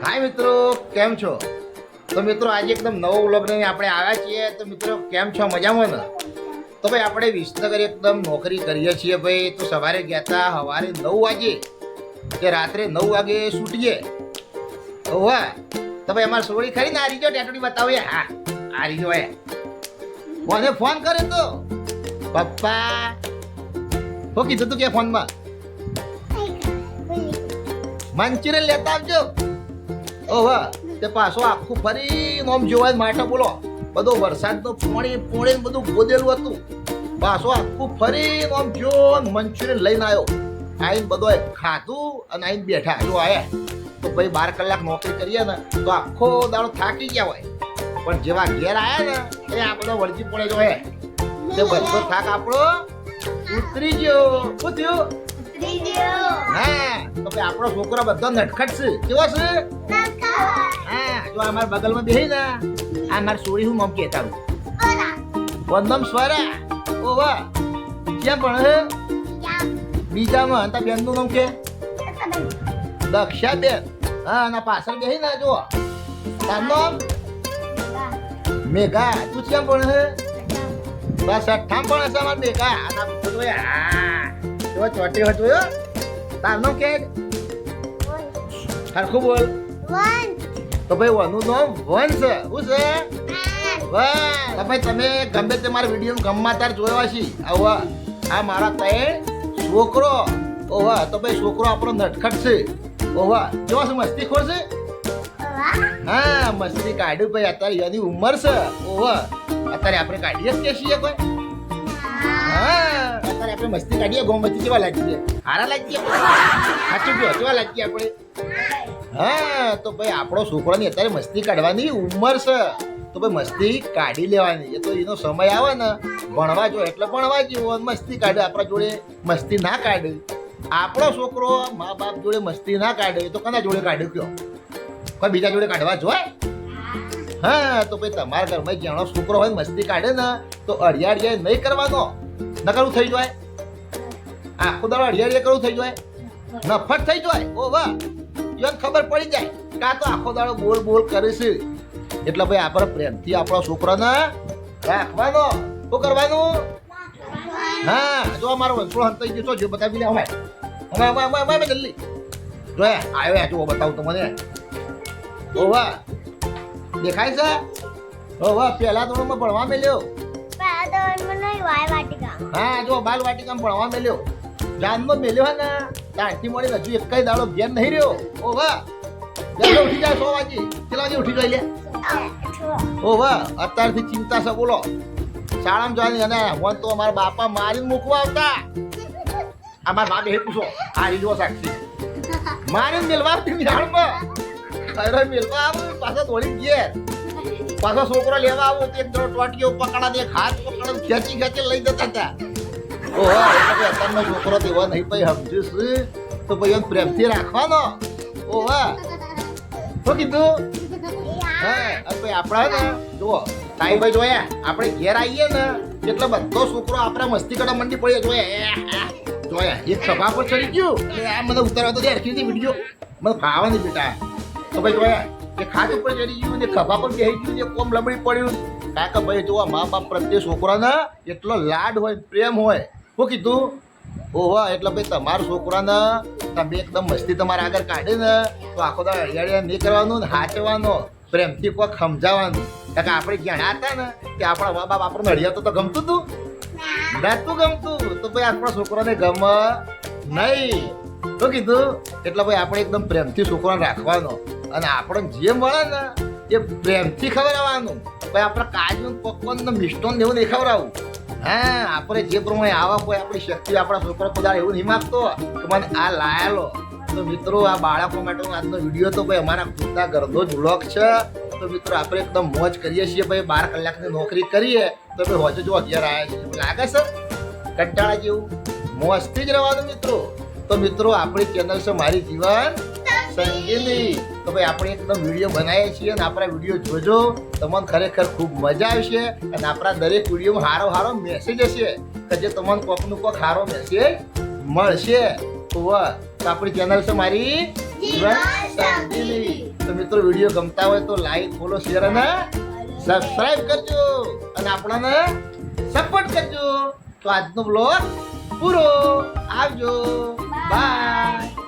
હાય મિત્રો કેમ છો? તો મિત્રો આજે એકદમ નવો વ્લોગ લઈને આપણે આવ્યા છીએ. તો મિત્રો કેમ છો? મજામાં ને? તો ભાઈ આપણે વિસનગર એકદમ નોકરી કરીએ છીએ ભાઈ. તો સવારે ગયા હતા સવારે નવ વાગે કે રાત્રે નવ વાગે છૂટીએ વાહ તો ભાઈ અમારે સોળી ખરી ને આ રીજો ટેટડી બતાવીએ હા આ રીજો હે મને ફોન કરે તો. પપ્પા શું કીધું તું કે ફોનમાં? મંચુરિયન લેતા આવજો. ઓ તે પાછો આખું ફરી નોમ જોવા માટે બોલો. બધો વરસાદનું પોણી પોણી બધું ગોદેલું હતું. પાછો આખું ફરી નોમ જો ને મંચુરિયન લઈને આવ્યો આઈને બધો ખાધું અને આઈને બેઠા. જો આયા. તો ભાઈ બાર કલાક નોકરી કરીએ ને તો આખો દાડો થાકી ગયા હોય. પણ જેવા ઘેર આયા ને એ આ બધો વળગી પડે જો હે. તે બધો થાક આપણો ઉતરી ગયો. શું થયું? હા તો ભાઈ આપણો છોકરો બધો નટખટ છે. કેવો છે? હા જો આ મારા બગલમાં બેહી ને આ મારી સોળી હું નામ કહેતા હું વંદમ સ્વરા. ઓ વાહ ક્યાં પણ હે? બીજામાં અને તાર બેનનું નામ કે? દક્ષા બેન હા અને પાછળ બેહી ને જો તાર નામ? મેઘા. તું ક્યાં પણ હે? બસ અઠ્ઠામ પણ હશે અમાર મેઘા. અને આ બધું એ હા. જો ચોટી હતો યો તાર નામ કે? હરખું બોલ. તો ભાઈ વનું નામ વન છે. શું છે? તો ભાઈ તમે ગમે તે મારા વીડિયો ગમવા તાર જોયા છી આવા આ મારા ત્રણ છોકરો. ઓવા તો ભાઈ છોકરો આપણો નટખટ છે. ઓવા કેવા છે? મસ્તી ખોર છે? હા મસ્તી કાઢ્યું ભાઈ. અત્યારે એની ઉંમર છે. ઓવા અત્યારે આપણે કાઢીએ જ કે છીએ કોઈ? હા અત્યારે આપણે મસ્તી કાઢીએ. ગોમતી કેવા લાગીએ હારા લાગીએ સાચું કહો કેવા લાગીએ આપણે? હા, તો ભાઈ આપણો છોકરાની અત્યારે મસ્તી કાઢવાની ઉંમર છે. તો ભાઈ મસ્તી કાઢી લેવાની. એ તો એનો સમય આવે ને. ભણવા જો એટલે ભણવા જેવો મસ્તી કાઢે, આપણા જોડે મસ્તી ના કાઢે. આપણો છોકરો મા બાપ જોડે મસ્તી ના કાઢે, તો કના જોડે કાઢ્યો કયો? કોઈ બીજા જોડે કાઢવા જોય હા, તો ભાઈ તમારા ઘરમાં જાણો છોકરો હોય મસ્તી કાઢે ને, તો અડિયાડિયા નહીં કરવાનો. નકરું થઈ જાય. આખો દાડો અડિયાડિયા કરવું થઈ જાય. નફટ થઈ જાય. ઓ વાહ. એને ખબર પડી જાય કે આ તો આખો દાડો બોલ બોલ કરે છે. એટલે ભાઈ આપણે પ્રેમથી આપણા છોકરાને રાખવાનો. શું કરવાનું? હા જો અમારો વંશો હંતાઈ ગયો જો બતાવી લે હવે. હવે હવે હવે હવે જલ્દી. જો આવ્યો આ જો બતાવું તમને. મને ઓ વાહ દેખાય છે? ઓ વાહ પહેલા ધોરણમાં ભણવા મેલ્યો હા જો બાલ વાટિકામાં ભણવા મેલ્યો જાનમાં મેલ્યો હે ને? ત્યારથી મળી હજુ એક કઈ દાડો ઘેર નહીં રહ્યો. ઓ વાહ. જલ્દી ઉઠી જાય સો વાગી. કેટલા વાગે ઉઠી જાય લે? ઓ વાહ. અત્યારથી ચિંતા છે, બોલો. શાળામાં જવાની અને વન તો અમારા બાપા મારીને મૂકવા આવતા. અમારા મારા બાપે હે પૂછો આ રીજો સાક્ષી મારીને મેલવા આવતી નિહાળમાં અરે મેલવા આવું, પાછા દોડી ઘેર. પાછો છોકરો લેવા આવો, તે ટોટીઓ પકડા દે હાથ પકડા ખેંચી ખેંચી લઈ જતા હતા. ઓહો એટલે છોકરો એવો નહીં ભાઈ સમજીશ તો ભાઈ એમ પ્રેમથી રાખવાનો? ઓહો શું કીધું? હા ભાઈ આપણા ને, જુઓ ભાઈ જોયા, આપણે ઘેર આવીએ ને, એટલે બધો છોકરો આપણે મસ્તી કરવા મંડી પડીએ જોયા જોયા, એક સભા પર ચડી ગયું. એટલે આ મને ઉતારવા તો હરખી રીતે વીડિયો. મને ફાવા નહીં બેટા. તો ભાઈ જોયા કે ખાટ ઉપર ચડી ગયું, ને ખભા પર બેસી ગયું, ને કોમ લમડી પડ્યું. કાકા ભાઈ જોવા મા બાપ પ્રત્યે છોકરાના એટલો લાડ હોય પ્રેમ હોય. શું કીધું, ઓહો, એટલે ભાઈ તમારા છોકરાને તમે એકદમ મસ્તી તમારા આગળ કાઢે ને, તો આખો દાડો અડિયાળિયા નહીં કરવાનું ને હાચવાનો. પ્રેમથી કોઈ સમજાવવાનું. કારણ કે આપણે જ્યાં હતા ને, કે આપણા મા બાપ આપણને અડિયા તો ગમતું હતું નતું ગમતું. તો ભાઈ આપણા છોકરાને ગમ નહીં. તો કીધું, એટલે ભાઈ આપણે એકદમ પ્રેમથી છોકરાને રાખવાનો. અને આપણને જે મળે ને, એ પ્રેમથી ખવડાવવાનું. ભાઈ આપણે કાજુ પકવાન મિષ્ટોન એવું નહીં ખવડાવવું હા, આપણે જે પ્રમાણે આવા કોઈ આપણી શક્તિ આપણા છોકરા બધા એવું નહીં માગતો કે મને આ લાયેલો. તો મિત્રો, આ બાળકો માટેનો આજનો વીડિયો તો ભાઈ અમારા ખુદના ઘરનો જ વ્લોગ છે. તો મિત્રો, આપણે એકદમ મોજ કરીએ છીએ ભાઈ, બાર કલાકની નોકરી કરીએ. તો ભાઈ હોજો જો અગિયાર આવ્યા છે. લાગે છે? કંટાળા જેવું? મોજથી જ રહેવાનું મિત્રો. તો મિત્રો, આપણી ચેનલ છે મારી જીવન સંગીની. તો ભાઈ આપણે એકદમ વીડિયો બનાવીએ છીએ અને આપણા વીડિયો જોજો. તમને ખરેખર ખૂબ મજા આવશે અને આપણા દરેક વિડીયોમાં હારો હારો મેસેજ હશે કે જે તમને કોકનું કોક હારો મેસેજ મળશે. તો આપણી ચેનલ છે મારી તો મિત્રો વીડિયો ગમતા હોય તો લાઈક ફોલો શેર અને સબસ્ક્રાઈબ કરજો. અને આપણાને સપોર્ટ કરજો. તો આજનો બ્લોગ પૂરો. આવજો. બાય